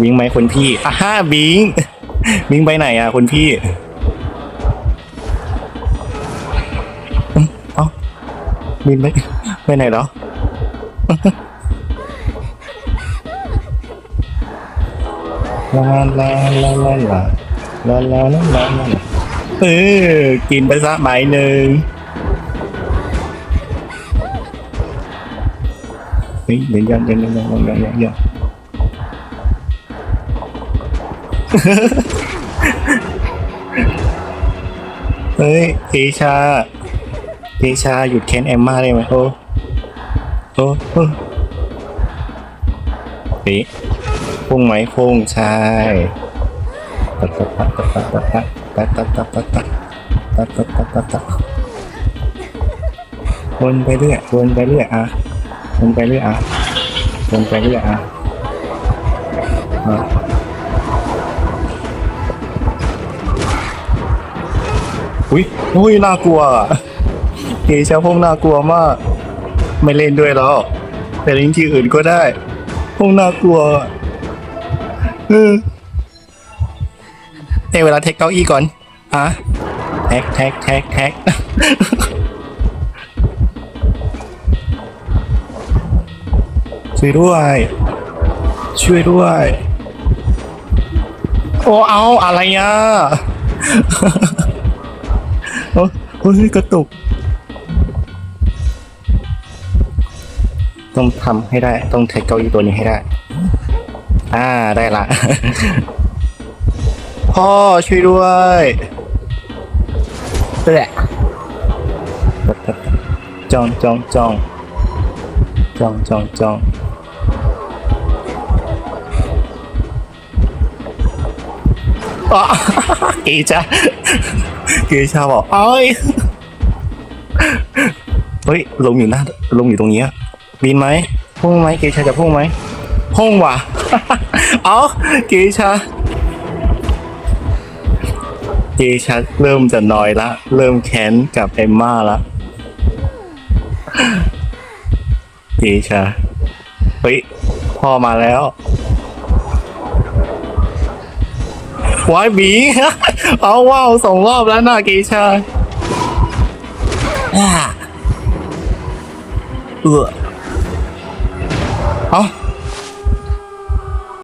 บิงไหมคนพี่อะฮ่าบิง บิงไปไหนอะคนพี่เอ้าบิงไปไปไหนเหรอลาลาลาลาลาลาลาลาลาลาเออกินไปซะใบหนึ่งเฮ้ยเดี๋ยวยังยังยังยังยังยัง เฮ้ยเอชาเอชาหยุดแค้นแอมมาได้ไหมโอ้โอ้ป๊ะพุ่งไหมพุ่งใช่ตัดตัดตัดตัดตัดตัดตัดตัดตัดตัดตัดตัดตัดตัดตัดวนไปเรื่อยวนไปเรื่อยอะวนไปเรื่อยอะวนไปเรื่อยอะ อุ้ยอุ้ยน่ากลัวอะเกชาพงน่ากลัวมาก ไม่เล่นด้วยแล้ว ไปเล่นที่อื่นก็ได้พงน่ากลัวเออเอ้ยเวลาแท็กเก้าอี้ก่อนอะแท็กแท็กแท็กแท็กช่วยด้วย ช่วยด้วย โอ้เอาอะไรอะ โอ้โอ้ยกระตุก ต้องทำให้ได้ ต้องใช้เก้าอี้ตัวนี้ให้ได้ อ่าได้ละ พ่อช่วยด้วยเละจ้องจ้องจ้องจ้องจ้องจ้องอ๋อเกชาเกชาบอกเอ้ย เฮ้ยลงอยู่หน้าลงอยู่ตรงนี้บินไหมพุ่งไหมเกชาจะพุ่งไหมพุ่งว่ะ เอาเกชาเกชาเริ่มจะนอยละ เริ่มแค้นกับเอมม่าละเกชาเฮ้ยพ่อมาแล้ววายบี เอาว้าวสองรอบแล้วนะเกชา 啊，呃，好。